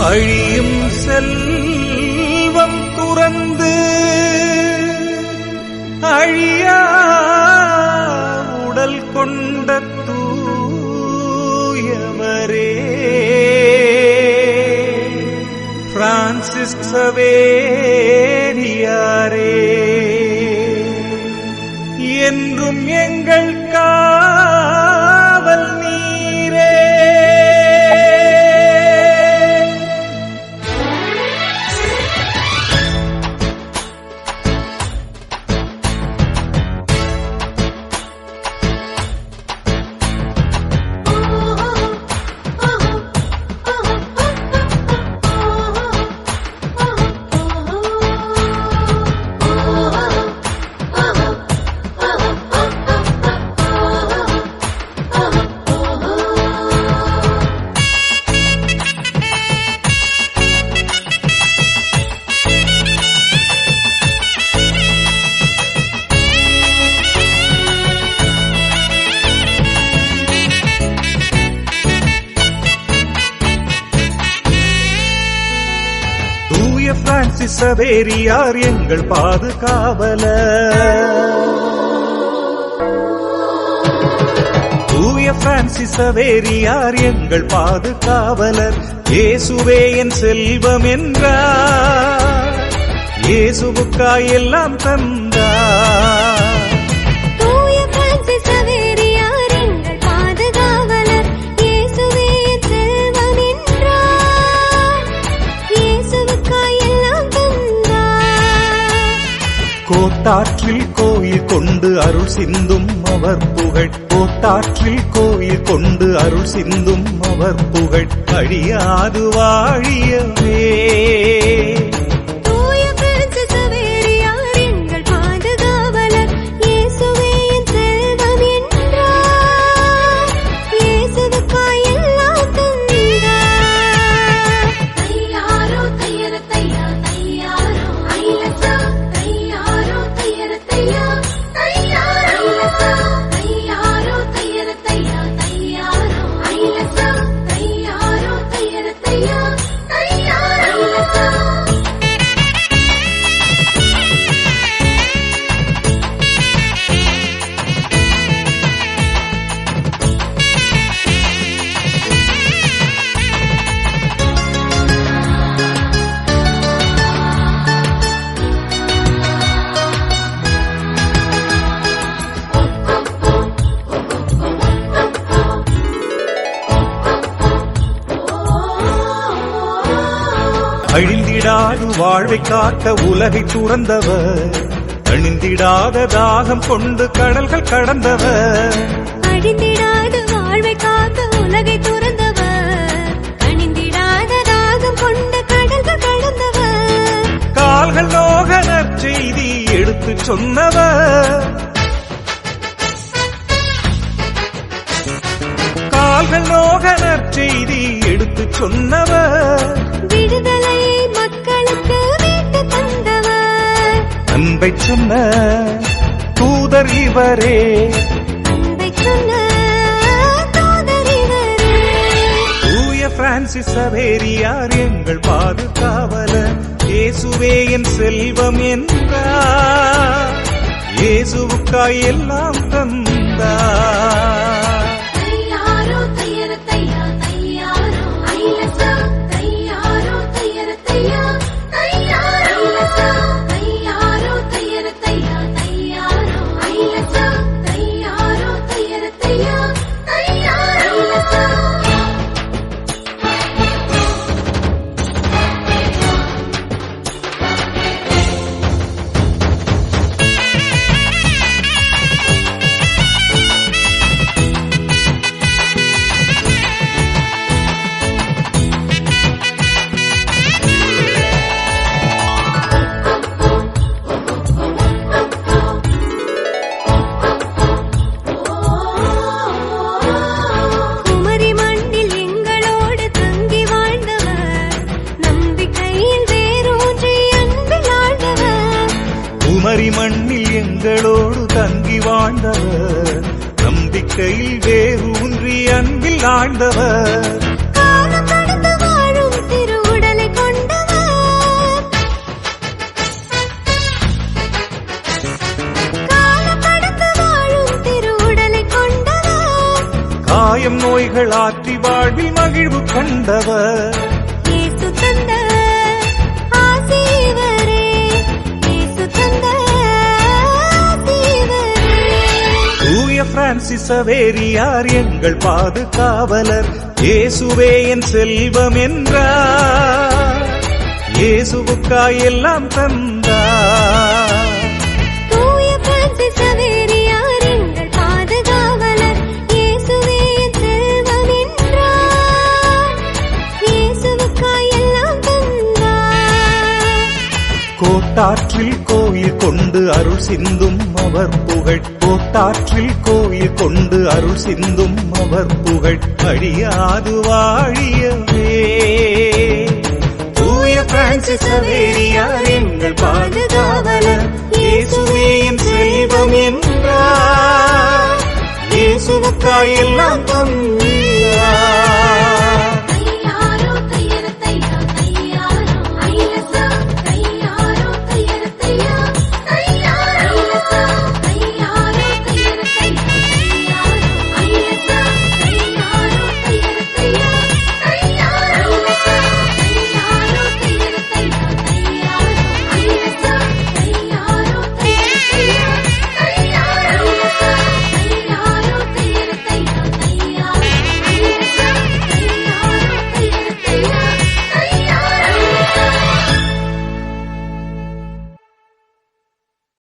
அழியும் செல்வம் துறந்து அழியா உடல் கொண்ட தூயவரே. பிரான்சிஸ் சவேரியாரே. என்றும் எங்கள் கா தூய பிரான்சிஸ் சவேரியார் எங்கள் பாதுகாவல தூய பிரான்சிஸ் சவேரியார் எங்கள் பாதுகாவலர்? இயேசுவே என் செல்வம் என்றார். இயேசுவுக்காய் எல்லாம் தந்தார். கோட்டாற்றில் கோயில் கொண்டு அருள் சிந்தும் அவர் புகழ். கோட்டாற்றில் கோயில் கொண்டு அருள் சிந்தும் அவர் புகழ். அழியாது வாழியவே. அழிந்திடாது வாழ்வை காக்க உலகை துறந்தவர். அழிந்திடாத தாகம் கொண்டு கடல்கள் கடந்தவர். அழிந்திடாத வாழ்வை காக்க உலகை துறந்தவர். அணிந்திடாத தாகம் கொண்ட கடல்கள் கடந்தவர். கால்கள் நோக நற்செய்தி எடுத்துச் சொன்னவர். கால்கள் நோக நற்செய்தி எடுத்துச் சொன்னவர். விடுதலை அன்பை சொன்ன தூதர் இவரே. தூய பிரான்சிஸ் சவேரியார் எங்கள் பாதுகாவலர். இயேசுவே என் செல்வம் என்றார். இயேசுவுக்காய் எல்லாம் தந்தார். வாழ்ந்தவர். நம்பிக்கையில் வேறு ஊன்றி அன்பில் ஆழ்ந்தவர். காயம் நோய்கள் ஆற்றி வாழ்வில் மகிழ்வு கண்டவர். பிரான்சிஸ் சவேரியார் எங்கள் பாதுகாவலர். இயேசுவே என் செல்வம் என்றார். இயேசுவுக்காய் எல்லாம் தந்தார். கோட்டாற்றில் கோயில் கொண்டு அருள் சிந்தும் அவர் புகழ். கோட்டாற்றில் கோயில் கொண்டு அருள் சிந்தும் அவர் புகழ். அழியாது வாழியவே. தூய பிரான்சிஸ் அவேரியார் எங்கள் பாதுகாவலர். இயேசுவே செல்வம் என்றார். இயேசுவுக்காய் எல்லாம் தந்தார்